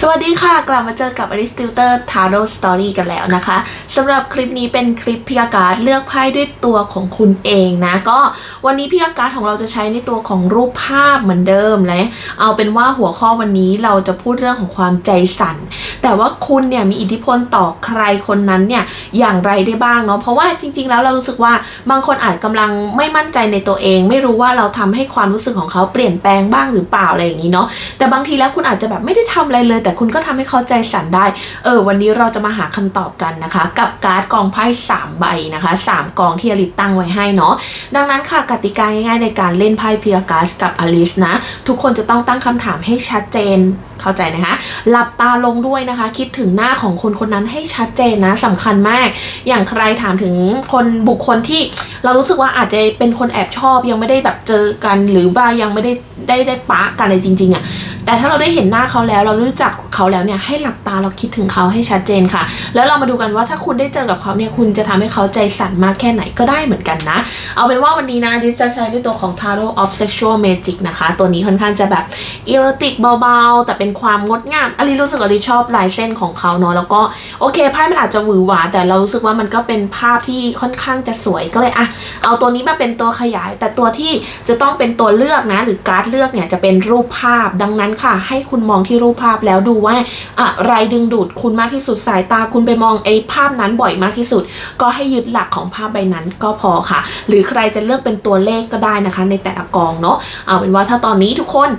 สวัสดีค่ะ กลับมาเจอกับ Aristotle Tarot Story กันแล้วนะคะสำหรับคลิปนี้เป็นคลิปพิกาการดเลือกไพ่ด้วยตัวของคุณเองนะก็วันนี้พิกาการดของเราจะใช้ในตัวของรูปภาพเหมือนเดิมและเอาเป็นว่าหัวข้อวันนี้เราจะพูดเรื่องของความใจสั่น แต่ว่าคุณเนี่ยมีอิทธิพลต่อใครคนนั้นเนี่ยอย่างไรได้บ้างเนาะเพราะว่าจริง ๆ แล้วเรารู้สึกว่าบางคนอาจกำลังไม่มั่นใจในตัวเอง ไม่รู้ว่าเราทำให้ความรู้สึกของเขาเปลี่ยนแปลงบ้างหรือเปล่าอะไรอย่างนี้เนาะแต่บางทีแล้วคุณอาจจะแบบไม่ได้ทำอะไรเลยแต่คุณก็ทำให้เขาใจสั่นได้ เออ วันนี้เราจะมาหาคำตอบกันนะคะ กับการ์ดกองไพ่3ใบนะคะ 3 กองที่อลิสตั้งไว้ให้เนาะดังนั้นค่ะกติกาง่ายๆในการเล่นไพ่เพิอาการ์กับอลิสนะ ทุกคนจะต้องตั้งคำถามให้ชัดเจนเข้าใจนะคะหลับตาลงด้วยนะคะ คิดถึงหน้าของคนคนนั้นให้ชัดเจนนะสำคัญมาก อย่างใครถามถึงคนบุคคลที่ เรารู้สึกว่าอาจจะเป็นคนแอบชอบยังไม่ได้แบบเจอกัน หรือว่ายังไม่ได้ได้ได้ปะกันเลยจริงๆอะ่ะแต่ถ้าเราได้เห็นหน้าเขาแล้ว เรารู้จักเขาแล้วเนี่ยให้หลับตาเราคิดถึงเขาให้ชัดเจนค่ะ แล้วเรามาดูกันว่าถ้าคุณได้เจอกับเขาเนี่ยคุณจะทำให้เขาใจสั่นมากแค่ไหนก็ได้เหมือนกันนะ เอาเป็นว่าวันนี้นะดิจะใช้ด้วยตัวของ Tarot of Sexual Magic นะคะ ตัวนี้ค่อนข้างจะแบบอีโรติกเบาๆ แต่เป็นความงดงามอลิรู้สึกอลิชอบลายเส้นของเขาเนาะแล้วก็โอเคไพ่มันอาจจะหวือหวาแต่เรารู้สึกว่ามันก็เป็นภาพที่ค่อนข้างจะสวยก็เลยอะเอาตัวนี้มาเป็นตัวขยาย แต่ตัวที่จะต้องเป็นตัวเลือกนะ หรือการ์ดเลือกเนี่ยจะเป็นรูปภาพ ดังนั้นค่ะ ให้คุณมองที่รูปภาพแล้วดูว่าอะไรดึงดูดคุณมากที่สุดสายตา คุณไปมองไอ้ภาพนั้นบ่อยมากที่สุด ก็ให้ยึดหลักของภาพใบนั้นก็พอค่ะ หรือใครจะเลือกเป็นตัวเลขก็ได้นะคะ ในแต่ละกองเนาะเอาเป็นว่าถ้าตอนนี้ทุกคน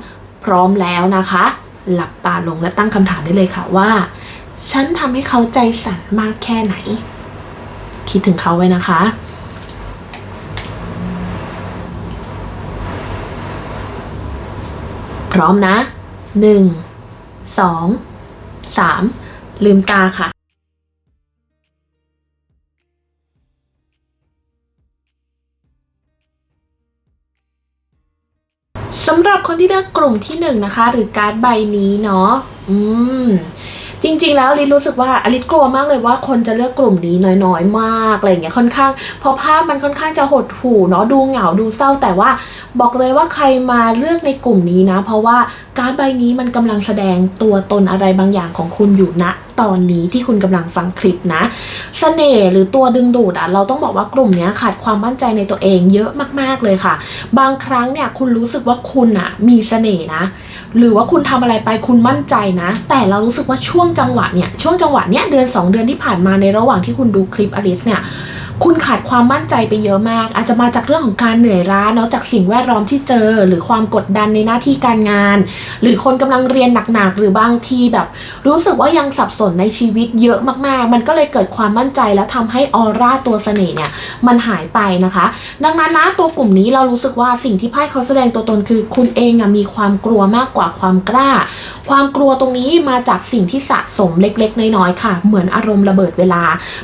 พร้อมแล้วนะคะ หลับตาลงและตั้งคำถามได้เลยค่ะว่า ฉันทำให้เขาใจสั่นมากแค่ไหน คิดถึงเขาไว้นะคะ พร้อมนะหนึ่งสองสามลืมตาค่ะสำหรับคนที่เลือกกลุ่มที่หนึ่งนะคะ หรือการ์ดใบนี้เนาะ อืม จริง ๆ แล้วลิศรู้สึกว่าอลิศกลัวมากเลยว่าคนจะเลือกกลุ่มนี้น้อยๆ มากอะไรเงี้ยค่อนข้างเพราะภาพมันค่อนข้างจะหดหู่เนาะดูเหงาดูเศร้า แต่ว่าบอกเลยว่าใครมาเลือกในกลุ่มนี้นะ เพราะว่าการใบนี้มันกำลังแสดงตัวตนอะไรบางอย่างของคุณอยู่ณ ตอนนี้ที่คุณกำลังฟังคลิปนะสเสน่ห์หรือตัวดึงดูดอะเราต้องบอกว่ากลุ่มนี้ขาดความมั่นใจในตัวเองเยอะมาก ๆเลยค่ะ บางครั้งเนี่ยคุณรู้สึกว่าคุณอะมีเสน่ห์นะ หรือว่าคุณทำอะไรไปคุณมั่นใจนะ แต่เรารู้สึกว่าช่วงจังหวะเนี่ยช่วงจังหวะเนี้ยเดือน 2 เดือนที่ผ่านมาในระหว่างที่คุณดูคลิปอลิสเนี่ย คุณขาดความมั่นใจไปเยอะมาก อาจจะมาจากเรื่องของการเหนื่อยล้าเนาะจากสิ่งแวดล้อมที่เจอ หรือความกดดันในหน้าที่การงาน หรือคนกำลังเรียนหนักๆหรือบางทีแบบ รู้สึกว่ายังสับสนในชีวิตเยอะมากๆ มันก็เลยเกิดความมั่นใจแล้วทำให้ออร่าตัวเสน่ห์เนี่ยมันหายไปนะคะ ดังนั้นนะตัวกลุ่มนี้เรารู้สึกว่าสิ่งที่ไพ่เขาแสดงตัวตนคือ คุณเองอะมีความกลัวมากกว่าความกล้า ความกลัวตรงนี้มาจากสิ่งที่สะสมเล็กๆน้อยๆค่ะ เหมือนอารมณ์ระเบิดเวลา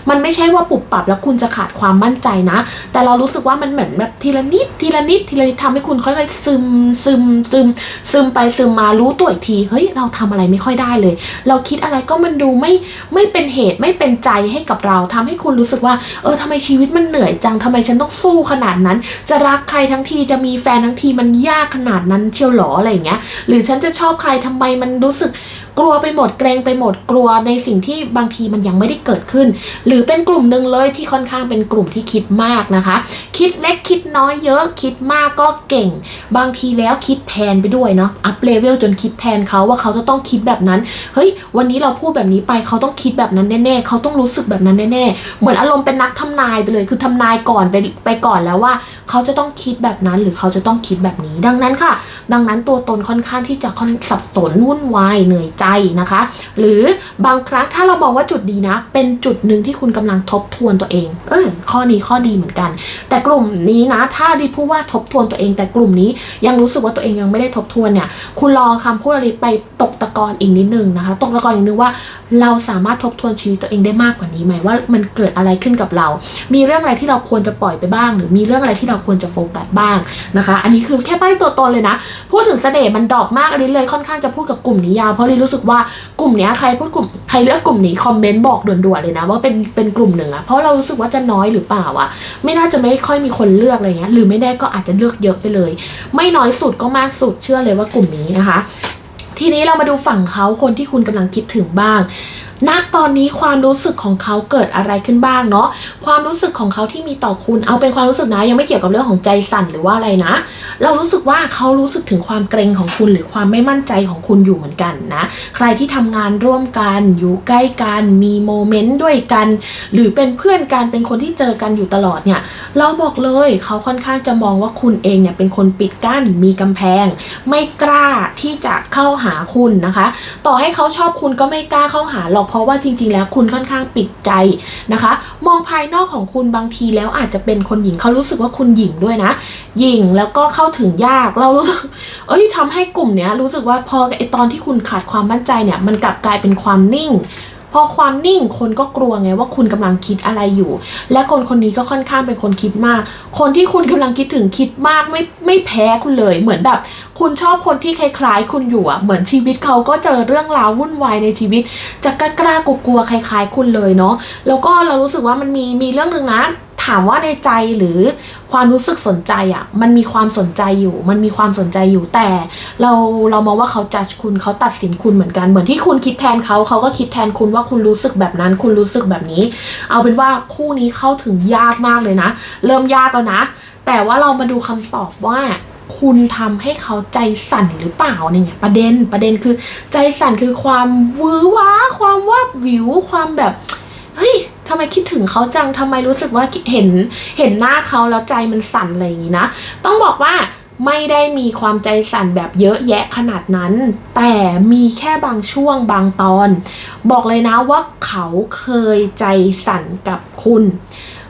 มันไม่ใช่ว่าปุบปับแล้วคุณจะขาดความมั่นใจนะ แต่เรารู้สึกว่ามันเหมือนแบบทีละนิดทีละนิดทีละนิดทำให้คุณค่อยๆซึมซึมซึมซึมไปซึมมารู้ตัวอีกทีเฮ้ยเราทำอะไรไม่ค่อยได้เลย เราคิดอะไรก็มันดูไม่ไม่เป็นเหตุไม่เป็นใจให้กับเราทำให้คุณรู้สึกว่า เออทำไมชีวิตมันเหนื่อยจังทำไมฉันต้องสู้ขนาดนั้น จะรักใครทั้งทีจะมีแฟนทั้งทีมันยากขนาดนั้นเชียวหรออะไรอย่างเงี้ย หรือฉันจะชอบใครทำไมมันรู้สึกกลัวไปหมดเกรงไปหมดกลัวในสิ่งที่บางทีมันยังไม่ได้เกิดขึ้น หรือเป็นกลุ่มหนึ่งเลยที่ค่อนข้างเป็นกลุ่มที่คิดมากนะคะ คิดเล็กคิดน้อยเยอะ คิดมากก็เก่ง บางทีแล้วคิดแทนไปด้วยเนาะอัพเลเวลจนคิดแทนเขาว่าเขาจะต้องคิดแบบนั้น เฮ้ย วันนี้เราพูดแบบนี้ไปเขาต้องคิดแบบนั้นแน่ๆเขาต้องรู้สึกแบบนั้นแน่ๆเหมือนอารมณ์เป็นนักทำนายไปเลย คือทำนายก่อนไปไปก่อนแล้วว่า เขาจะต้องคิดแบบนั้นหรือเขาจะต้องคิดแบบนี้ ดังนั้นค่ะ ดังนั้นตัวตนค่อนข้างที่จะค่อนสับสนวุ่นวายเหนื่อยใจนะคะ หรือบางครั้งถ้าเรามองว่าจุดดีนะ เป็นจุดหนึ่งที่คุณกำลังทบทวนตัวเอง เอข้อนี้ข้อดีเหมือนกัน แต่กลุ่มนี้นะ ถ้าดีพูดว่าทบทวนตัวเอง แต่กลุ่มนี้ยังรู้สึกว่าตัวเองยังไม่ได้ทบทวนเนี่ย คุณรอคำพูดอะไรไปตกตะกอนอีกนิดนึงนะคะ ตกตะกอนอีกนึงว่า เราสามารถทบทวนชีวิตตัวเองได้มากกว่านี้ไหมว่ามันเกิดอะไรขึ้นกับเรา มีเรื่องอะไรที่เราควรจะปล่อยไปบ้าง หรือมีเรื่องอะไรที่เราควรจะโฟกัสบ้างนะคะ อันนี้คือแค่ใบ้ตัวตนเลยนะ พูดถึงเสน่ห์มันดอกมากอันนี้เลยค่อนข้างจะพูดกับกลุ่มนี้ยาวเพราะเลยรู้สึกว่ากลุ่มนี้ใครพูดกลุ่มใครเลือกกลุ่มนี้คอมเมนต์บอกด่วนๆเลยนะว่าเป็นเป็นกลุ่มหนึ่งอะเพราะเรารู้สึกว่าจะน้อยหรือเปล่าอะไม่น่าจะไม่ค่อยมีคนเลือกอะไรเงี้ยหรือไม่แน่ก็อาจจะเลือกเยอะไปเลย ไม่น้อยสุดก็มากสุดเชื่อเลยว่ากลุ่มนี้นะคะททีนี้เรามาดูฝั่งเขาคนที่คุณกำลังคิดถึงบ้าง ณตอนนี้ความรู้สึกของเขาเกิดอะไรขึ้นบ้างเนาะความรู้สึกของเขาที่มีต่อคุณเอาเป็นความรู้สึกนะยังไม่เกี่ยวกับเรื่องของใจสั่นหรือว่าอะไรนะ เรารู้สึกว่าเขารู้สึกถึงความเกรงของคุณหรือความไม่มั่นใจของคุณอยู่เหมือนกันนะ ใครที่ทำงานร่วมกันอยู่ใกล้กันมีโมเมนต์ด้วยกัน หรือเป็นเพื่อนกันเป็นคนที่เจอกันอยู่ตลอดเนี่ยเราบอกเลยเขาค่อนข้างจะมองว่าคุณเองเนี่ยเป็นคนปิดกั้นมีกำแพง ไม่กล้าที่จะเข้าหาคุณนะคะ ต่อให้เขาชอบคุณก็ไม่กล้าเข้าหาหรอกเพราะว่าจริง ๆ แล้วคุณค่อนข้างปิดใจนะคะ มองภายนอกของคุณบางทีแล้วอาจจะเป็นคนหญิงเขารู้สึกว่าคุณหญิงด้วยนะหญิงแล้วก็เข้าถึงยากเรารู้สึกเอ้ยทำให้กลุ่มเนี้ยรู้สึกว่าพอไอตอนที่คุณขาดความมั่นใจเนี่ยมันกลับกลายเป็นความนิ่ง พอความนิ่งคนก็กลัวไงว่าคุณกำลังคิดอะไรอยู่ และคนคนนี้ก็ค่อนข้างเป็นคนคิดมาก คนที่คุณกำลังคิดถึงคิดมากไม่ไม่แพ้คุณเลย เหมือนแบบ คุณชอบคนที่คล้าย ๆ คุณอยู่อะเหมือนชีวิตเขาก็เจอเรื่องราววุ่นวายในชีวิต จะกล้ากล้ากลัวๆคล้าย ๆ คุณเลยเนาะแล้วก็เรารู้สึกว่ามันมีมีเรื่องหนึ่งนะ ถามว่าในใจหรือความรู้สึกสนใจอะมันมีความสนใจอยู่ มันมีความสนใจอยู่แต่ เราเรามองว่าเขาจัดคุณเขาตัดสินคุณเหมือนกันเหมือนที่คุณคิดแทนเขาเขาก็คิดแทนคุณว่าคุณรู้สึกแบบนั้น คุณรู้สึกแบบนี้ เอาเป็นว่าคู่นี้เข้าถึงยากมากเลยนะ เริ่มยากแล้วนะ แต่ว่าเรามาดูคำตอบว่าคุณทำให้เขาใจสั่นหรือเปล่าเนี่ยประเด็นประเด็นคือใจสั่นคือความวื้อว้าความวาบวิวความแบบเฮ้ย ทำไมคิดถึงเขาจังทำไมรู้สึกว่าเห็นเห็นหน้าเขาแล้วใจมันสั่นอะไรอย่างนี้นะ ต้องบอกว่าไม่ได้มีความใจสั่นแบบเยอะแยะขนาดนั้น แต่มีแค่บางช่วงบางตอน บอกเลยนะว่าเขาเคยใจสั่นกับคุณ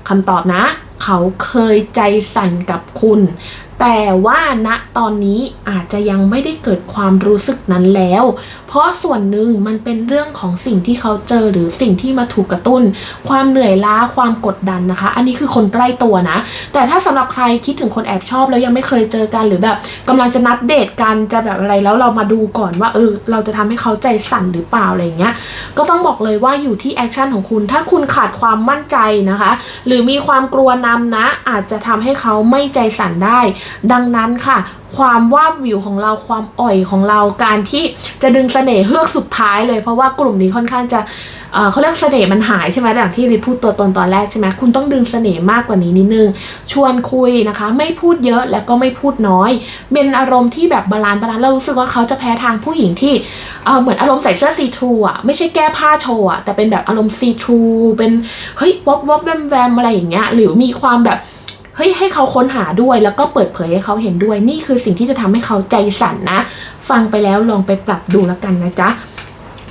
คำตอบนะ เขาเคยใจสั่นกับคุณ แต่ว่าณตอนนี้อาจจะยังไม่ได้เกิดความรู้สึกนั้นแล้ว เพราะส่วนหนึ่งมันเป็นเรื่องของสิ่งที่เขาเจอหรือสิ่งที่มาถูกกระตุ้น ความเหนื่อยล้าความกดดันนะคะ อันนี้คือคนใกล้ตัวนะ แต่ถ้าสำหรับใครคิดถึงคนแอบชอบแล้วยังไม่เคยเจอกันหรือแบบกำลังจะนัดเดทกันจะแบบอะไรแล้วเรามาดูก่อนว่าเออเราจะทำให้เขาใจสั่นหรือเปล่าอะไรเงี้ย ก็ต้องบอกเลยว่าอยู่ที่แอคชั่นของคุณ ถ้าคุณขาดความมั่นใจนะคะ หรือมีความกลัวนำนะ อาจจะทำให้เขาไม่ใจสั่นได้ดังนั้นค่ะ ความวาบวิวของเราความอ่อยของเราการที่จะดึงเสน่ห์เฮือกสุดท้ายเลย เพราะว่ากลุ่มนี้ค่อนข้างจะเขาเรียกเสน่ห์มันหายใช่ไหมอย่างที่ริพูดตัวตนตอนแรกใช่ไหมคุณต้องดึงเสน่ห์มากกว่านี้นิดนึง ชวนคุยนะคะ ไม่พูดเยอะแล้วก็ไม่พูดน้อย เป็นอารมณ์ที่แบบบาลานซ์บาลานซ์เรารู้สึกว่าเขาจะแพ้ทางผู้หญิงที่เหมือนอารมณ์ใส่เสื้อซีทรูอะไม่ใช่แก้ผ้าโชว์อะแต่เป็นแบบอารมณ์ซีทรูเป็นเฮ้ยวอบวอบแวมแวมอะไรอย่างเงี้ยหรือมีความแบบ ฮ้ยให้เขาค้นหาด้วยแล้วก็เปิดเผยให้เขาเห็นด้วย นี่คือสิ่งที่จะทำให้เขาใจสั่นนะ ฟังไปแล้วลองไปปรับดูแล้วกันนะจ๊ะ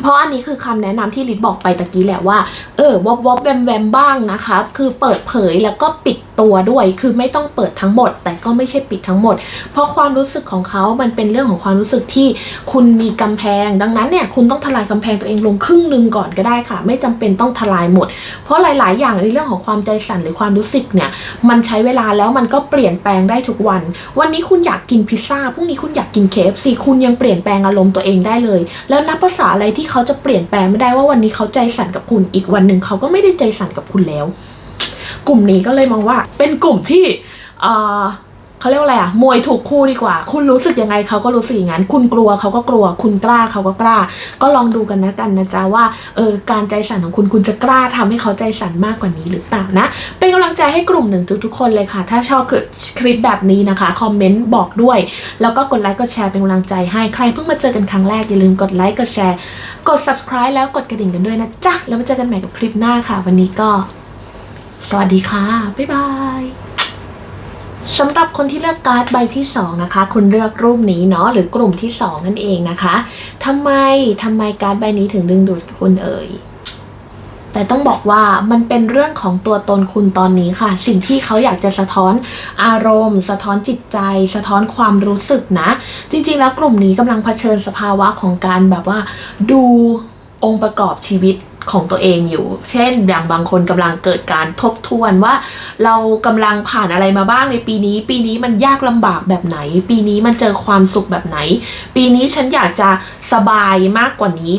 เพราะอันนี้คือคำแนะนำที่ลิศบอกไปตะกี้แหละว่า เออวบวบแวมแวมบ้างนะคะ คือเปิดเผยแล้วก็ปิดตัวด้วย คือไม่ต้องเปิดทั้งหมด แต่ก็ไม่ใช่ปิดทั้งหมด เพราะความรู้สึกของเขามันเป็นเรื่องของความรู้สึกที่คุณมีกำแพง ดังนั้นเนี่ยคุณต้องทลายกำแพงตัวเองลงครึ่งหนึ่งก่อนก็ได้ค่ะ ไม่จำเป็นต้องทลายหมด เพราะหลาย ๆ อย่างในเรื่องของความใจสั่นหรือความรู้สึกเนี่ย มันใช้เวลาแล้วมันก็เปลี่ยนแปลงได้ทุกวัน วันนี้คุณอยากกินพิซซ่าพรุ่งนี้คุณอยากกิน KFC คุณยังเปลี่ยนแปลงอารมณ์ตัวเองได้เลย แล้วนับภาษาอะไรที่เขาจะเปลี่ยนแปลงไม่ได้ว่าวันนี้เขาใจสั่นกับคุณ อีกวันหนึ่งเขาก็ไม่ได้ใจสั่นกับคุณแล้ว กลุ่มนี้ก็เลยมองว่า เป็นกลุ่มที่ เขาเรียกว่าอะไรอะมวยถูกคู่ดีกว่า คุณรู้สึกยังไงเขาก็รู้สึกอย่างนั้น คุณกลัวเขาก็กลัว คุณกล้าเขาก็กล้า ก็ลองดูกันนะกันนะจ๊ะว่าเออการใจสั่นของคุณคุณจะกล้าทำให้เขาใจสั่นมากกว่านี้หรือเปล่านะ เป็นกำลังใจให้กลุ่มหนึ่งทุกๆคนเลยค่ะ ถ้าชอบคือคลิปแบบนี้นะคะคอมเมนต์บอกด้วย แล้วก็กดไลค์กดแชร์เป็นกำลังใจให้ใครเพิ่งมาเจอกันครั้งแรกอย่าลืมกดไลค์กดแชร์กด subscribe แล้วกดกระดิ่งกันด้วยนะจ๊ะแล้วมาเจอกันใหม่กับคลิปหน้าค่ะ วันนี้ก็ สวัสดีค่ะ บ๊ายบาย สำหรับคนที่เลือกการ์ดใบที่ 2 นะคะ คุณเลือกรูปนี้เนาะหรือกลุ่มที่ 2 นั่นเองนะคะทำไมทำไมการ์ดใบนี้ถึงดึงดูดคุณเอ่ยแต่ต้องบอกว่ามันเป็นเรื่องของตัวตนคุณตอนนี้ค่ะ สิ่งที่เขาอยากจะสะท้อนอารมณ์ สะท้อนจิตใจ สะท้อนความรู้สึกนะ จริง ๆ แล้วกลุ่มนี้กำลังเผชิญสภาวะของการแบบว่า ดูองค์ประกอบชีวิต ของตัวเองอยู่ เช่น อย่างบางคนกำลังเกิดการทบทวนว่า เรากำลังผ่านอะไรมาบ้างในปีนี้ ปีนี้มันยากลำบากแบบไหน ปีนี้มันเจอความสุขแบบไหน ปีนี้ฉันอยากจะสบายมากกว่านี้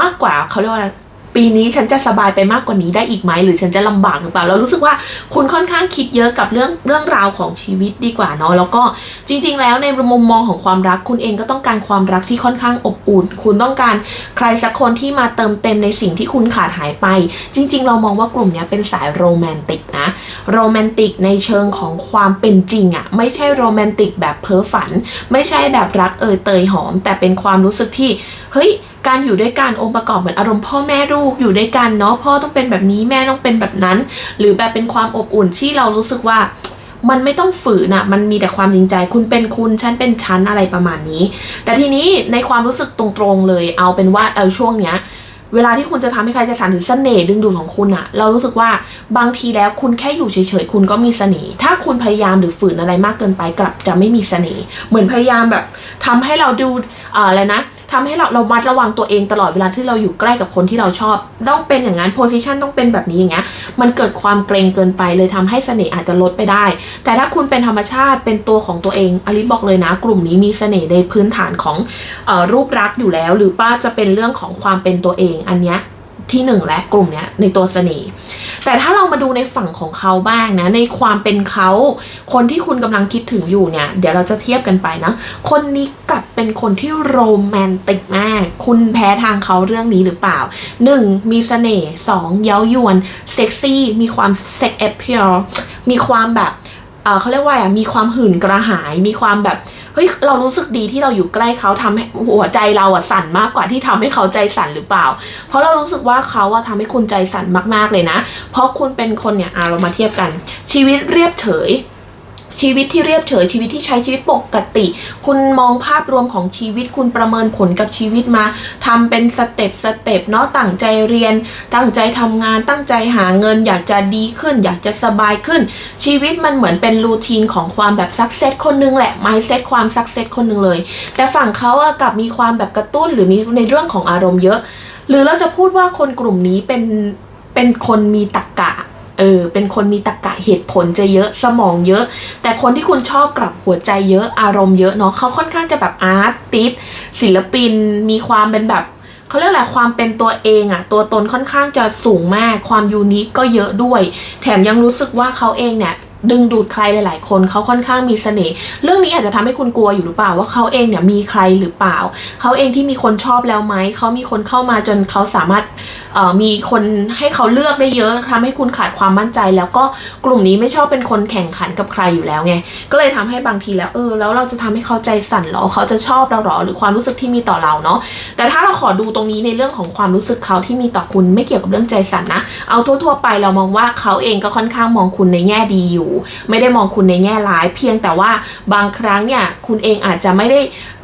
มากกว่าเขาเรียกว่า ปีนี้ฉันจะสบายไปมากกว่านี้ได้อีกไหมหรือฉันจะลำบากหรือเปล่าเรารู้สึกว่าคุณค่อนข้างคิดเยอะกับเรื่องเรื่องราวของชีวิตดีกว่าเนาะแล้วก็จริง ๆ แล้วในมุมมองของความรักคุณเองก็ต้องการความรักที่ค่อนข้างอบอุ่น คุณต้องการใครสักคนที่มาเติมเต็มในสิ่งที่คุณขาดหายไป จริง ๆ เรามองว่ากลุ่มนี้เป็นสายโรแมนติกนะโรแมนติกในเชิงของความเป็นจริงอะไม่ใช่โรแมนติกแบบเพ้อฝัน ไม่ใช่แบบรักเอ่ยเตยหอม แต่เป็นความรู้สึกที่เฮ้ย การอยู่ด้วยกันองค์ประกอบเหมือนอารมณ์พ่อแม่ลูกอยู่ด้วยกันเนาะพ่อต้องเป็นแบบนี้แม่ต้องเป็นแบบนั้น หรือแบบเป็นความอบอุ่นที่เรารู้สึกว่ามันไม่ต้องฝืนอะมันมีแต่ความจริงใจ คุณเป็นคุณ ฉันเป็นฉันอะไรประมาณนี้ แต่ทีนี้ในความรู้สึกตรงๆเลย เอาเป็นว่าเออช่วงเนี้ย เวลาที่คุณจะทำให้ใครจะสานถึงเสน่ห์ดึงดูดของคุณอะเรารู้สึกว่าบางทีแล้วคุณแค่อยู่เฉยๆคุณก็มีเสน่ห์ถ้าคุณพยายามหรือฝืนอะไรมากเกินไปกลับจะไม่มีเสน่ห์เหมือนพยายามแบบทำให้เราดูอะไรนะทำให้เราเรามัดระวังตัวเองตลอดเวลาที่เราอยู่ใกล้กับคนที่เราชอบ ต้องเป็นอย่างนั้นโพสิชันต้องเป็นแบบนี้อย่างเงี้ยมันเกิดความเกรงเกินไปเลยทำให้เสน่ห์อาจจะลดไปได้ แต่ถ้าคุณเป็นธรรมชาติเป็นตัวของตัวเองอลิสบอกเลยนะ กลุ่มนี้มีเสน่ห์ในพื้นฐานของอรูปรักษณ์อยู่แล้ว หรือป้าจะเป็นเรื่องของความเป็นตัวเองอันเนี้ยที่หนึ่งและกลุ่มเนี้ยในตัวเสน่ห์แต่ถ้าเรามาดูในฝั่งของเขาบ้างนะ ในความเป็นเขาคนที่คุณกำลังคิดถึงอยู่เนี่ย เดี๋ยวเราจะเทียบกันไปนะคนนี้กลับเป็นคนที่โรแมนติกมาก คุณแพ้ทางเขาเรื่องนี้หรือเปล่า 1. มีเสน่ห์สองเย้ายวนเซ็กซี่มีความเซ็กแอ e ลมีความแบบเเขาเรียกว่าอะมีความหื่นกระหายมีความแบบ เฮ้ยเรารู้สึกดีที่เราอยู่ใกล้เขาทำให้หัวใจเราอะสั่นมากกว่าที่ทำให้เขาใจสั่นหรือเปล่า เพราะเรารู้สึกว่าเขาอะทำให้คุณใจสั่นมากๆเลยนะ เพราะคุณเป็นคนเนี่ยอะเรามาเทียบกัน ชีวิตเรียบเฉย ชีวิตที่เรียบเฉยชีวิตที่ใช้ชีวิตปกติ คุณมองภาพรวมของชีวิตคุณประเมินผลกับชีวิตมาทำเป็นสเต็ปสเต็ปเนาะตั้งใจเรียน ตั้งใจทำงานตั้งใจหาเงิน อยากจะดีขึ้น อยากจะสบายขึ้น ชีวิตมันเหมือนเป็นรูทีนของความแบบซักเซสคนนึงแหละไมเซตความซักเซสคนนึงเลย แต่ฝั่งเขาอะกลับมีความแบบกระตุ้นหรือมีในเรื่องของอารมณ์เยอะ หรือเราจะพูดว่าคนกลุ่มนี้เป็นเป็นคนมีตรรกะ เออ เป็นคนมีตรกะเหตุผลจะเยอะสมองเยอะ แต่คนที่คุณชอบกลับหัวใจเยอะอารมณ์เยอะเนาะเขาค่อนข้างจะแบบอาร์ติสศิลปิน มีความเป็นแบบเขาเรียกอะไรความเป็นตัวเองอะตัวตนค่อนข้างจะสูงมาก ความยูนิคก็เยอะด้วย แถมยังรู้สึกว่าเขาเองเนี่ย ดึงดูดใครหลาย ๆ คนเขาค่อนข้างมีเสน่ห์เรื่องนี้อาจจะทำให้คุณกลัวอยู่หรือเปล่าว่าเขาเองเนี่ยมีใครหรือเปล่า เขาเองที่มีคนชอบแล้วไหมเขามีคนเข้ามาจนเขาสามารถเอ่อมีคนให้เขาเลือกได้เยอะทำให้คุณขาดความมั่นใจ แล้วก็กลุ่มนี้ไม่ชอบเป็นคนแข่งขันกับใครอยู่แล้วไงก็เลยทำให้บางทีแล้วเออแล้วเราจะทำให้เขาใจสั่นหรอเขาจะชอบเราหรอหรือความรู้สึกที่มีต่อเราเนาะแต่ถ้าเราขอดูตรงนี้ในเรื่องของความรู้สึกเขาที่มีต่อคุณไม่เกี่ยวกับเรื่องใจสั่นนะ เอาทั่ว ๆ ไปเรามองว่าเขาเองก็ค่อนข้างมองคุณในแง่ดีอยู่ไม่ได้มองคุณในแง่ร้าย เพียงแต่ว่าบางครั้งเนี่ยคุณเองอาจจะไม่ได้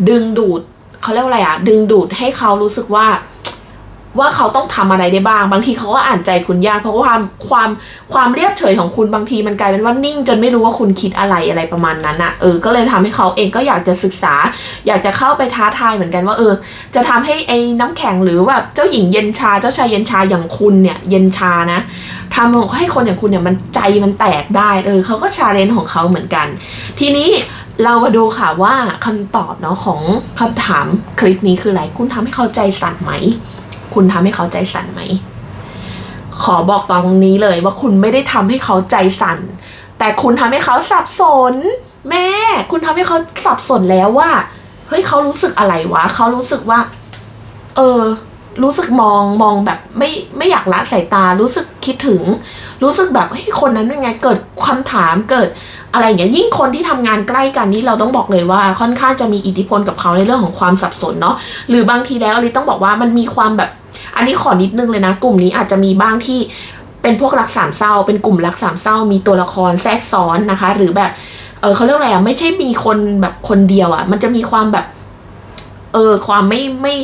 ดึงดูดเขาเรียกว่าอะไรอะดึงดูดให้เขารู้สึกว่า ว่าเขาต้องทำอะไรได้บ้าง บางทีเขาก็อ่านใจคุณยาก เพราะว่าความความความเรียบเฉยของคุณบางทีมันกลายเป็นว่านิ่ง จนไม่รู้ว่าคุณคิดอะไรอะไรประมาณนั้นอะเออก็เลยทำให้เขาเองก็อยากจะศึกษา อยากจะเข้าไปท้าทายเหมือนกันว่าเออ จะทำให้ไอ้น้ำแข็งหรือแบบเจ้าหญิงเย็นชาเจ้าชายเย็นชาอย่างคุณเนี่ยเย็นชานะทำให้คนอย่างคุณเนี่ยมันใจมันแตกได้เออเขาก็ชาเลนจ์ของเขาเหมือนกัน ทีนี้เรามาดูค่ะว่าคำตอบเนาะของคำถามคลิปนี้คืออะไรคุณทำให้เขาใจสั่นไหม คุณทำให้เขาใจสั่นไหม ขอบอกตรงนี้เลยว่าคุณไม่ได้ทำให้เขาใจสั่น แต่คุณทำให้เขาสับสน แม่ คุณทำให้เขาสับสนแล้วว่า เฮ้ยเขารู้สึกอะไรวะ เขารู้สึกว่า เออ รู้สึกมองมองแบบไม่ไม่อยากละสายตา รู้สึกคิดถึง รู้สึกแบบเฮ้ยคนนั้นเป็นไงเกิดคำถามเกิดอะไรอย่างเงี้ยยิ่งคนที่ทำงานใกล้กันนี่เราต้องบอกเลยว่าค่อนข้างจะมีอิทธิพลกับเขาในเรื่องของความสับสนเนาะหรือบางทีแล้วอลิต้องบอกว่ามันมีความแบบ อันนี้ขอนิดนึงเลยนะ กลุ่มนี้อาจจะมีบ้างที่เป็นพวกรักสามเศร้า เป็นกลุ่มรักสามเศร้า มีตัวละครแทรกซ้อนนะคะ หรือแบบเออเขาเรียกอะไรอะไม่ใช่มีคนแบบคนเดียวอะมันจะมีความแบบ เออความไม่ไม่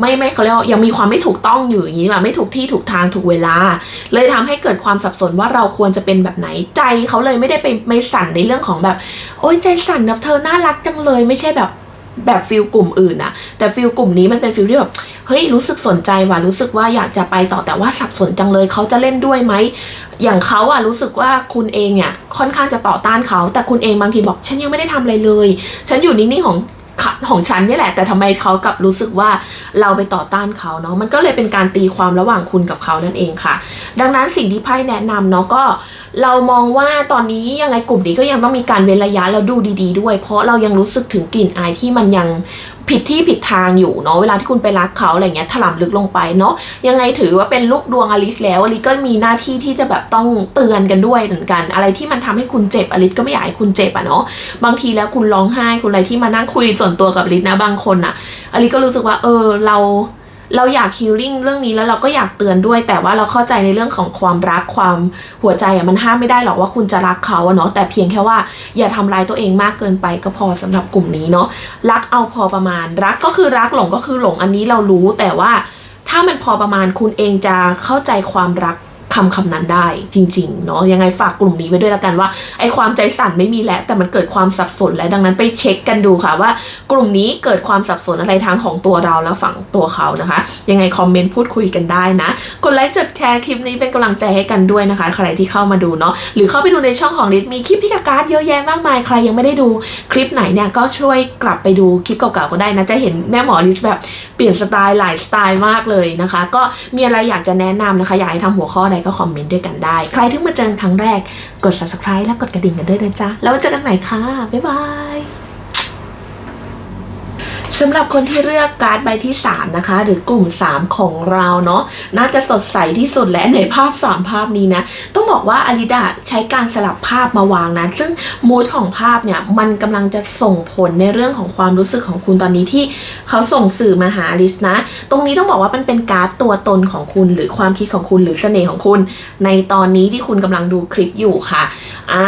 ไม่ไม่เขาเรียกว่ายังมีความไม่ถูกต้องอยู่อย่างนี้ว่ะไม่ถูกที่ถูกทางถูกเวลา เลยทำให้เกิดความสับสนว่าเราควรจะเป็นแบบไหนใจเขาเลยไม่ได้ไปไม่สั่นในเรื่องของแบบ โอ๊ยใจสั่นแบบเธอน่ารักจังเลยไม่ใช่แบบแบบฟิลกลุ่มอื่นอะแต่ฟิลกลุ่มนี้มันเป็นฟิลที่แบบเฮ้ยรู้สึกสนใจว่ะรู้สึกว่าอยากจะไปต่อแต่ว่าสับสนจังเลยเขาจะเล่นด้วยไหมอย่างเขาอะรู้สึกว่าคุณเองเนี่ยค่อนข้างจะต่อต้านเขา แต่คุณเองบางทีบอก ฉันยังไม่ได้ทำอะไรเลย ฉันอยู่นิ่งๆของ ของฉันนี่แหละ แต่ทำไมเขากลับรู้สึกว่าเราไปต่อต้านเขาเนาะมันก็เลยเป็นการตีความระหว่างคุณกับเขานั่นเองค่ะ ดังนั้นสิ่งที่ไพ่แนะนำเนาะก็ เรามองว่าตอนนี้ยังไงกลุ่มนี้ก็ยังต้องมีการเว้นระยะแล้วดูดี ๆ ด้วย เพราะเรายังรู้สึกถึงกลิ่นอายที่มันยัง ผิดที่ผิดทางอยู่เนาะเวลาที่คุณไปรักเขาอะไรเงี้ยถล่มลึกลงไปเนาะยังไงถือว่าเป็นลูกดวงอลิสแล้วอลิสก็มีหน้าที่ที่จะแบบต้องเตือนกันด้วยเหมือนกัน อะไรที่มันทำให้คุณเจ็บอลิสก็ไม่อยากให้คุณเจ็บอะเนาะบางทีแล้วคุณร้องไห้คุณอะไรที่มานั่งคุยส่วนตัวกับอลิสนะบางคนอะอลิสก็รู้สึกว่าเออเรา เราอยากฮิลลิ่งเรื่องนี้แล้วเราก็อยากเตือนด้วย แต่ว่าเราเข้าใจในเรื่องของความรักความหัวใจอะมันห้ามไม่ได้หรอกว่าคุณจะรักเขาเนาะแต่เพียงแค่ว่าอย่าทำร้ายตัวเองมากเกินไปก็พอสำหรับกลุ่มนี้เนาะรักเอาพอประมาณ รักก็คือรักหลงก็คือหลงอันนี้เรารู้แต่ว่าถ้ามันพอประมาณคุณเองจะเข้าใจความรัก คำคำนั้นได้จริงๆเนาะยังไงฝากกลุ่มนี้ไว้ด้วยละกันว่าไอความใจสั่นไม่มีแล้วแต่มันเกิดความสับสนและดังนั้นไปเช็คกันดูค่ะว่า กลุ่มนี้เกิดความสับสนอะไรทางของตัวเราและฝั่งตัวเขานะคะ ยังไงคอมเมนต์พูดคุยกันได้นะ กดไลค์จดแชร์คลิปนี้เป็นกำลังใจให้กันด้วยนะคะ ใครที่เข้ามาดูเนาะหรือเข้าไปดูในช่องของลิศมีคลิปพิกาการ์ดเยอะแยะมากมายใครยังไม่ได้ดูคลิปไหนเนี่ยก็ช่วยกลับไปดูคลิปเก่าๆก็ได้นะจะเห็นแม่หมอลิศแบบเปลี่ยนสไตล์หลายสไตล์มากเลยนะคะ ก็มีอะไรอยากจะแนะนำนะคะอยากให้ทำหัวข้อใดก็คอมเมนต์ด้วยกันได้ ใครที่มาเจอครั้งแรกกด subscribe และกดกระดิ่งกันด้วยนะจ๊ะ แล้วมาเจอกันใหม่ค่ะ บ๊ายบาย สำหรับคนที่เลือกการ์ดใบที่ 3 นะคะ หรือกลุ่ม 3 ของเราเนาะน่าจะสดใสที่สุดและในภาพ 3 ภาพนี้นะ ต้องบอกว่าอาริดาใช้การสลับภาพมาวางนะ ซึ่งมูดของภาพเนี่ย มันกำลังจะส่งผลในเรื่องของความรู้สึกของคุณตอนนี้ที่เขาส่งสื่อมาหาอลิสนะ ตรงนี้ต้องบอกว่ามันเป็นการ์ดตัวตนของคุณ หรือความคิดของคุณหรือเสน่ห์ของคุณ ในตอนนี้ที่คุณกำลังดูคลิปอยู่ค่ะ อ่า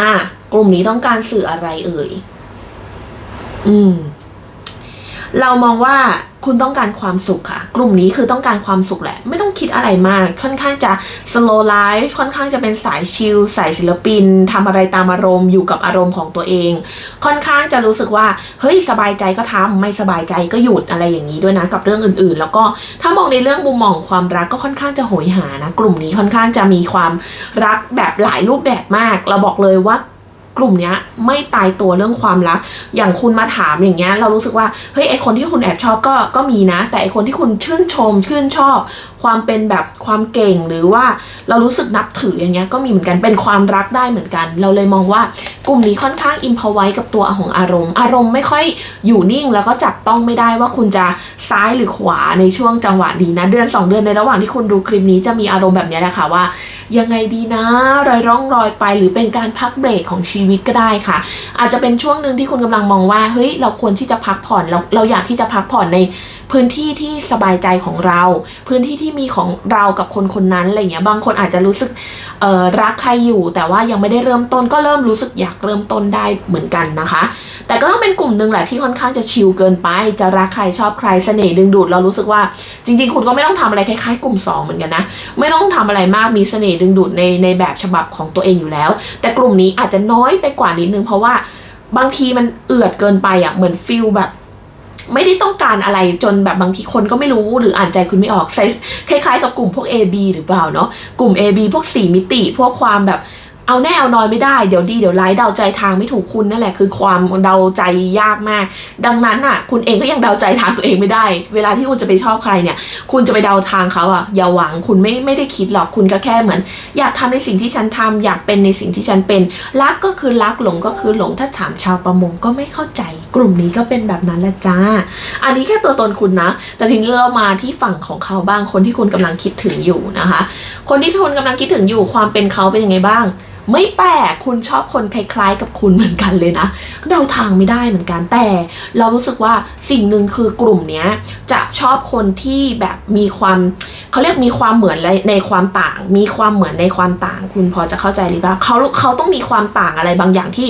กลุ่มนี้ต้องการสื่ออะไรเอ่ย อืม เรามองว่าคุณต้องการความสุขค่ะ กลุ่มนี้คือต้องการความสุขแหละ ไม่ต้องคิดอะไรมาก ค่อนข้างจะ slow life ค่อนข้างจะเป็นสายชิลสายศิลปินทำอะไรตามอารมณ์อยู่กับอารมณ์ของตัวเอง ค่อนข้างจะรู้สึกว่า เฮ้ย สบายใจก็ทำไม่สบายใจก็หยุดอะไรอย่างนี้ด้วยนะกับเรื่องอื่นๆ แล้วก็ถ้ามองในเรื่องมุมมองของความรักก็ค่อนข้างจะโหยหานะ กลุ่มนี้ค่อนข้างจะมีความรักแบบหลายรูปแบบมาก เราบอกเลยว่า กลุ่มเนี้ยไม่ตายตัวเรื่องความรัก อย่างคุณมาถามอย่างเงี้ยเรารู้สึกว่าเฮ้ยไอคนที่คุณแอบชอบก็ก็มีนะ แต่ไอคนที่คุณชื่นชม ชื่นชอบ ความเป็นแบบความเก่งหรือว่าเรารู้สึกนับถืออย่างเงี้ยก็มีเหมือนกันเป็นความรักได้เหมือนกัน เราเลยมองว่ากลุ่มนี้ค่อนข้างอิมพอไว้กับตัวของอารมณ์ อารมณ์ไม่ค่อยอยู่นิ่งแล้วก็จับต้องไม่ได้ว่าคุณจะซ้ายหรือขวาในช่วงจังหวะดีนะเดือน 2 เดือนในระหว่างที่คุณดูคลิปนี้จะมีอารมณ์แบบนี้แหละค่ะว่า ยังไงดีนะรอยร่องรอยไปหรือเป็นการพักเบรกของชีวิตก็ได้ค่ะ อาจจะเป็นช่วงหนึ่งที่คุณกำลังมองว่าเฮ้ยเราควรที่จะพักผ่อนเราเราอยากที่จะพักผ่อนในพื้นที่ที่สบายใจของเรา พื้นที่ที่มีของเรากับคนคนนั้นอะไรเงี้ยบางคนอาจจะรู้สึกรักใครอยู่ แต่ว่ายังไม่ได้เริ่มต้นก็เริ่มรู้สึกอยากเริ่มต้นได้เหมือนกันนะคะ แต่ก็ต้องเป็นกลุ่มหนึ่งแหละที่ค่อนข้างจะชิลเกินไป จะรักใครชอบใครเสน่ห์ดึงดูดเรารู้สึกว่า จริง ๆ คุณก็ไม่ต้องทำอะไรคล้ายๆ กลุ่มสองเหมือนกันนะ ไม่ต้องทำอะไรมากมีเสน่ห์ดึงดูดในในแบบฉบับของตัวเองอยู่แล้ว แต่กลุ่มนี้อาจจะน้อยไปกว่านิดนึงเพราะว่าบางทีมันเอือดเกินไปอะเหมือนฟิลแบบไม่ได้ต้องการอะไรจนแบบบางทีคนก็ไม่รู้หรืออ่านใจคุณไม่ออกคล้ายๆกับกลุ่มพวก AB หรือเปล่าเนาะกลุ่ม AB พวกสี่มิติ พวกความแบบ เอาแน่เอานอนไม่ได้เดี๋ยวดีเดี๋ยวร้ายเดาใจทางไม่ถูกคุณนั่นแหละคือความเดาใจยากมาก ดังนั้นอะ คุณเองก็ยังเดาใจทางตัวเองไม่ได้ เวลาที่คุณจะไปชอบใครเนี่ย คุณจะไปเดาทางเขาอะอย่าหวังคุณไม่ไม่ได้คิดหรอกคุณก็แค่เหมือน อยากทำในสิ่งที่ฉันทำอยากเป็นในสิ่งที่ฉันเป็น รักก็คือรักหลงก็คือหลงถ้าถามชาวประมงก็ไม่เข้าใจ กลุ่มนี้ก็เป็นแบบนั้นแหละจ้า อันนี้แค่ตัวตนคุณนะ แต่ทีนี้เรามาที่ฝั่งของเขาบ้างคนที่คุณกำลังคิดถึงอยู่นะคะ คนที่คุณกำลังคิดถึงอยู่ความเป็นเขาเป็นยังไงบ้าง ไม่แปลกคุณชอบคนคล้ายๆ กับคุณเหมือนกันเลยนะเดาทางไม่ได้เหมือนกันแต่ เรารู้สึกว่าสิ่งหนึ่งคือกลุ่มเนี้ยจะชอบคนที่แบบมีความเขาเรียกมีความเหมือนในความต่าง มีความเหมือนในความต่าง คุณพอจะเข้าใจหรือเปล่าเขาเขาต้องมีความต่างอะไรบางอย่างที่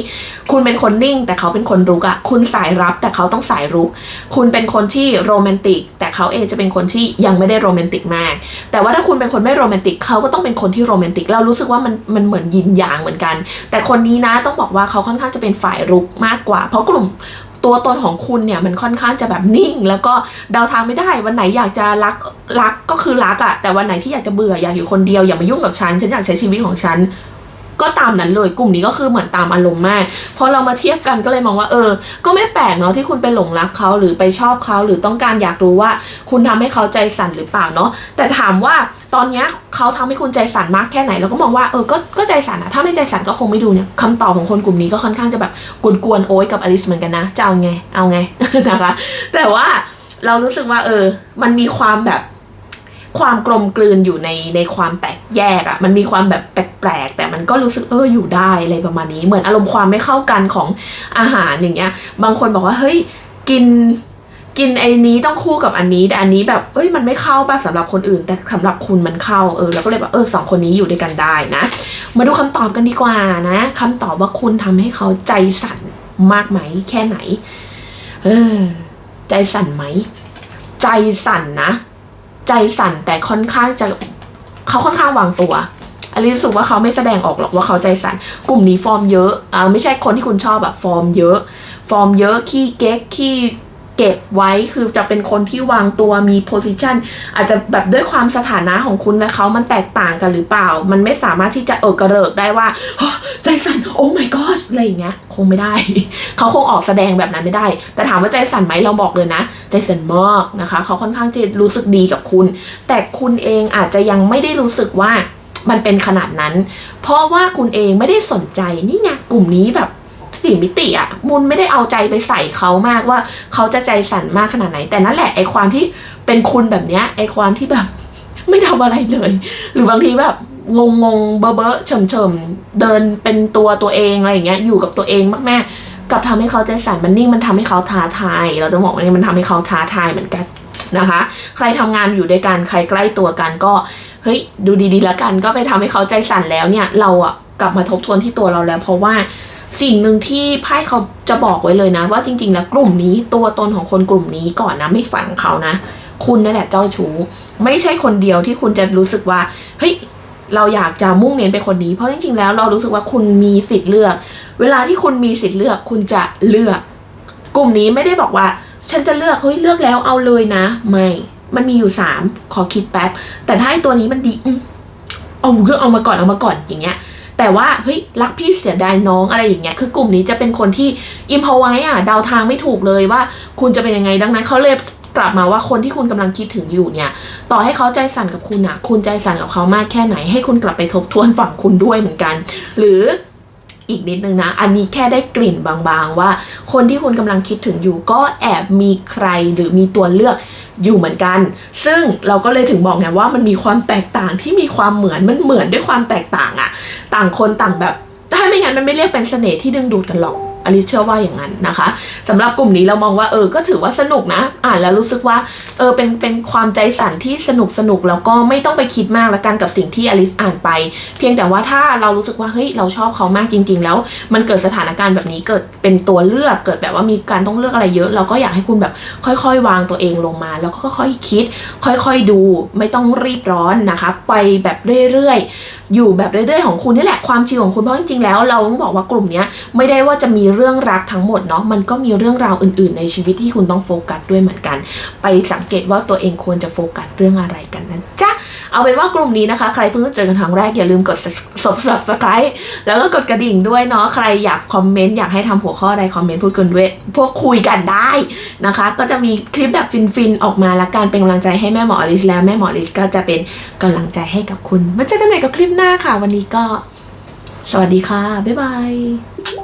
คุณเป็นคนนิ่ง แต่เขาเป็นคนรุกอะคุณสายรับแต่เขาต้องสายรุก คุณเป็นคนที่โรแมนติก แต่เขาเองจะเป็นคนที่ยังไม่ได้โรแมนติกมาก แต่ว่าถ้าคุณเป็นคนไม่โรแมนติกเขาก็ต้องเป็นคนที่โรแมนติก เรารู้สึกว่ามันมันเหมือนยินยางเหมือนกัน แต่คนนี้นะต้องบอกว่าเขาค่อนข้างจะเป็นฝ่ายรุกมากกว่า เพราะกลุ่มตัวตนของคุณเนี่ยมันค่อนข้างจะแบบนิ่ง แล้วก็เดาทางไม่ได้วันไหนอยากจะรักรักก็คือรักอะแต่วันไหนที่อยากจะเบื่ออยากอยู่คนเดียวอย่ามายุ่งกับฉันฉันอยากใช้ชีวิตของฉัน ก็ตามนั้นเลยกลุ่มนี้ก็คือเหมือนตามอารมณ์มากพอเรามาเทียบกันก็เลยมองว่าเออ ก็ไม่แปลกเนาะที่คุณไปหลงรักเขาหรือไปชอบเขาหรือต้องการอยากรู้ว่า คุณทำให้เขาใจสั่นหรือเปล่าเนาะแต่ถามว่าตอนนี้เขาทำให้คุณใจสั่นมากแค่ไหนเราก็มองว่าเออก็ก็ใจสั่นอะถ้าไม่ใจสั่นก็คงไม่ดูเนี่ยคำตอบของคนกลุ่มนี้ก็ค่อนข้างจะแบบกวนๆโอ๊ยกับอลิสเหมือนกันนะจะเอาไงเอาไงนะคะ แต่ว่าเรารู้สึกว่าเออ มันมีความแบบ ความกลมกลืนอยู่ในในความแตกแยกอะ่ะมันมีความแบบแปลกๆแต่มันก็รู้สึกเอออยู่ได้อะไรประมาณนี้ เหมือนอารมณ์ความไม่เข้ากันของอาหารอย่างเงี้ย บางคนบอกว่าเฮ้ยกินกินไอ้นี้ต้องคู่กับอันนี้แต่อันนี้แบบเอ้ยมันไม่เข้าป่ะสำหรับคนอื่น แต่สำหรับคุณมันเข้าเออแล้วก็เลยแบบเออสองคนนี้อยู่ด้วยกันได้นะ มาดูคำตอบกันดีกว่านะคำตอบว่าคุณทำให้เขาใจสั่นมากไหมแค่ไหน เออ ใจสั่นไหม ใจสั่นนะ ใจสั่นแต่ค่อนข้างจะเขาค่อนข้างวางตัวอลิรู้สึกว่าเขาไม่แสดงออกหรอกว่าเขาใจสั่นกลุ่มนี้ฟอร์มเยอะอ่าไม่ใช่คนที่คุณชอบแบบฟอร์มเยอะ ฟอร์มเยอะขี้เก๊กขี้ เก็บไว้คือจะเป็นคนที่วางตัวมีโพสิชันอาจจะแบบด้วยความสถานะของคุณและเขามันแตกต่างกันหรือเปล่า มันไม่สามารถที่จะเออกระเริกได้ว่าใจสั่นโอ้ my god อะไรอย่างเงี้ยคงไม่ได้ เขาคงออกแสดงแบบนั้นไม่ได้ แต่ถามว่าใจสั่นไหมเราบอกเลยนะ ใจสั่นมากนะคะ เขาค่อนข้างที่รู้สึกดีกับคุณ แต่คุณเองอาจจะยังไม่ได้รู้สึกว่ามันเป็นขนาดนั้น เพราะว่าคุณเองไม่ได้สนใจนี่ไงกลุ่มนี้แบบ สี่มิติอะมุนไม่ได้เอาใจไปใส่เขามากว่าเขาจะใจสั่นมากขนาดไหน แต่นั่นแหละไอความที่เป็นคุณแบบเนี้ยไอความที่แบบ ไม่ทำอะไรเลย หรือบางทีแบบงงงๆเบอะเบอะเฉิมเฉิมเดินเป็นตัวตัวเองอะไรอย่างเงี้ยอยู่กับตัวเองมากๆ กับทำให้เขาใจสั่นมันนิ่งมันทำให้เขาท้าทาย เราจะบอกว่านี่มันทำให้เขาท้าทายเหมือนกันนะคะ ใครทำงานอยู่ด้วยกันใครใกล้ตัวกันก็เฮ้ยดูดีๆแล้วกัน ก็ไปทำให้เขาใจสั่นแล้วเนี่ยเราอะกลับมาทบทวนที่ตัวเราแล้ว เพราะว่า สิ่งหนึ่งที่ไพ่เขาจะบอกไว้เลยนะ ว่าจริง ๆ แล้วกลุ่มนี้ตัวตนของคนกลุ่มนี้ก่อนนะไม่ฝันเขานะ คุณนั่นแหละเจ้าชู้ไม่ใช่คนเดียวที่คุณจะรู้สึกว่าเฮ้ยเราอยากจะมุ่งเน้นไปคนนี้ เพราะจริงๆแล้วเรารู้สึกว่าคุณมีสิทธิ์เลือก เวลาที่คุณมีสิทธิ์เลือกคุณจะเลือก กลุ่มนี้ไม่ได้บอกว่า ฉันจะเลือกเฮ้ยเลือกแล้วเอาเลยนะ ไม่มันมีอยู่สามขอคิดแป๊บแต่ถ้าไอตัวนี้มันดีเอาเรื่องเอามาก่อนเอามาก่อนอย่างเงี้ย แต่ว่าเฮ้ยรักพี่เสียดายน้องอะไรอย่างเงี้ยคือกลุ่มนี้จะเป็นคนที่อิมพอไว้อะเดาทางไม่ถูกเลยว่า คุณจะเป็นยังไงดังนั้นเขาเลยกลับมาว่าคนที่คุณกำลังคิดถึงอยู่เนี่ย ต่อให้เขาใจสั่นกับคุณอะคุณใจสั่นกับเขามากแค่ไหน ให้คุณกลับไปทบทวนฝั่งคุณด้วยเหมือนกัน หรือ อีกนิดนึงนะ อันนี้แค่ได้กลิ่นบางๆ ว่า คนที่คุณกำลังคิดถึงอยู่ก็แอบมีใครหรือมีตัวเลือกอยู่เหมือนกัน ซึ่งเราก็เลยถึงบอกไงว่ามันมีความแตกต่างที่มีความเหมือนมันเหมือนด้วยความแตกต่างอะต่างคนต่างแบบถ้าไม่งั้นมันไม่เรียกเป็นเสน่ห์ที่ดึงดูดกันหรอก อลิซเชื่อว่าอย่างนั้นนะคะสำหรับกลุ่มนี้เรามองว่าเออก็ถือว่าสนุกนะ อ่านแล้วรู้สึกว่าเออเป็นเป็นความใจสั่นที่สนุกสนุกแล้วก็ไม่ต้องไปคิดมากละกันกับสิ่งที่อลิซอ่านไป เพียงแต่ว่าถ้าเรารู้สึกว่าเฮ้ยเราชอบเขามากจริง ๆ แล้ว มันเกิดสถานการณ์แบบนี้เกิดเป็นตัวเลือกเกิดแบบว่ามีการต้องเลือกอะไรเยอะ เราก็อยากให้คุณแบบค่อยๆ วางตัวเองลงมา แล้วก็ค่อยๆคิด ค่อยๆดู ไม่ต้องรีบร้อนนะคะ ไปแบบเรื่อยๆอยู่แบบเรื่อยๆของคุณนี่แหละความชิลของคุณเพราะจริงๆแล้วเราต้องบอกว่ากลุ่มนี้ไม่ได้ว่าจะมีเรื่องรักทั้งหมดเนาะมันก็มีเรื่องราวอื่น ๆ ในชีวิตที่คุณต้องโฟกัสด้วยเหมือนกัน ไปสังเกตว่าตัวเองควรจะโฟกัสเรื่องอะไรกันนะจ๊ะ เอาเป็นว่ากลุ่มนี้นะคะ ใครเพิ่งเจอกันครั้งแรกอย่าลืมกด subscribe แล้วก็กดกระดิ่งด้วยเนาะใครอยากคอมเมนต์อยากให้ทำหัวข้อใดคอมเมนต์พูดกันด้วยพวกคุยกันได้นะคะ ก็จะมีคลิปแบบฟินๆออกมาและการเป็นกำลังใจให้แม่หมออลิสแล้วแม่หมออลิสก็จะเป็นกำลังใจให้กับคุณมาเจอกันใหม่กับคลิปหน้าค่ะ วันนี้ก็ สวัสดีค่ะบ๊ายบาย